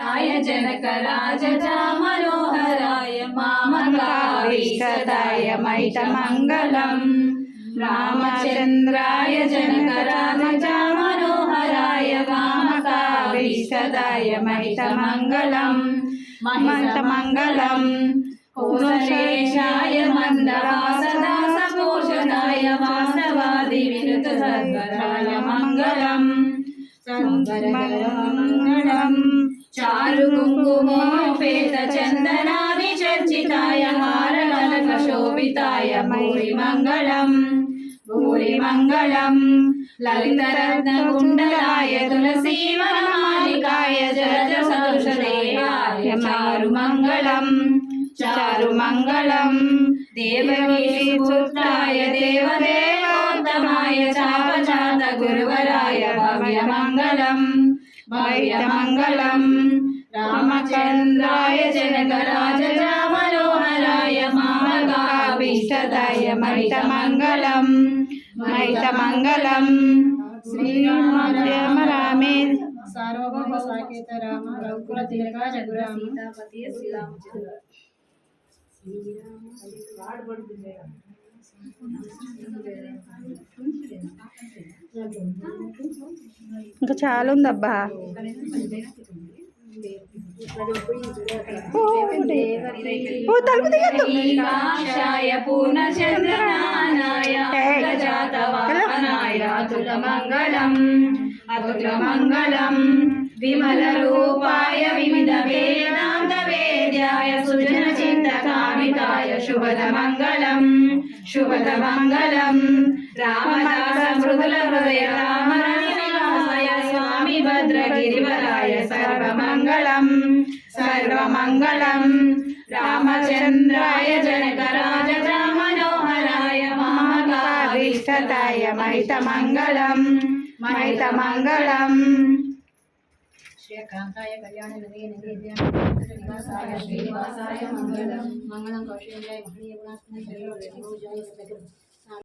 రాయ జనక రాజమనోహరాయ మనోహరాయ మామకాభీష్టదాయ మైత మంగళం రామచంద్రాయ జనక రాజమనోహరాయ మనోహరాయ మామకాభీష్టదాయ మైత మంగళం మహిత మంగళం. పూర్ణశేషాయ మందవాసదాస పోషణాయ వాసవాది వినుత సద్వరాయ మంగళం మంగళం. చారు కుంకుమోపేత చందనాది చర్చితాయ హార కనక శోభితాయ భూరి మంగళం భూరి మంగళం లలిత రత్న కుండలాయ తులసీ వనమాలికాయ జలజ సదృశదేహాయ చారు మంగళం చారు మంగళం దేవకీ పుత్రాయ దేవదేవోత్తమాయ చాపచాత గురువరాయ భవ్య మంగళం భవ్య మంగళం రామచంద్రాయ జనక రాజజా మనోహరాయ మామగాభీష్టదాయ మహిత మంగళం మహిత మంగళం శ్రీరామ రామే సార్వభౌమ సాకేత రామ రఘుకుల తిలక జగుర సీతాపతి శ్రీరామచంద్ర ఇంకా చాలా ఉందబ్బా తలుపు తీయద్దు. పూర్ణచంద్రనాయ జాతవాహనాయ అతుల అతులమంగళం విమల రూపాయ వివిధ వేదాంత వేద్యాయ సుజన చింత కామితాయ శుభద మంగళం శుభద మంగళం రామదాస మృదుల హృదయ రామరాయ స్వామి భద్రగిరివరాయ సర్వమంగళం సర్వమంగళం రామచంద్రాయ జనకరాజ రాజ మామకాభీష్టదాయ మహిత మంగళం మహిత మంగళం శ్రీకాంతాయ కళ్యాణ నిలయ నివేద్యాయ శ్రీనివాసాయ మంగళం. మంగళం కౌశల్యాయ మహనీయ గుణాత్మ గుణాత్మక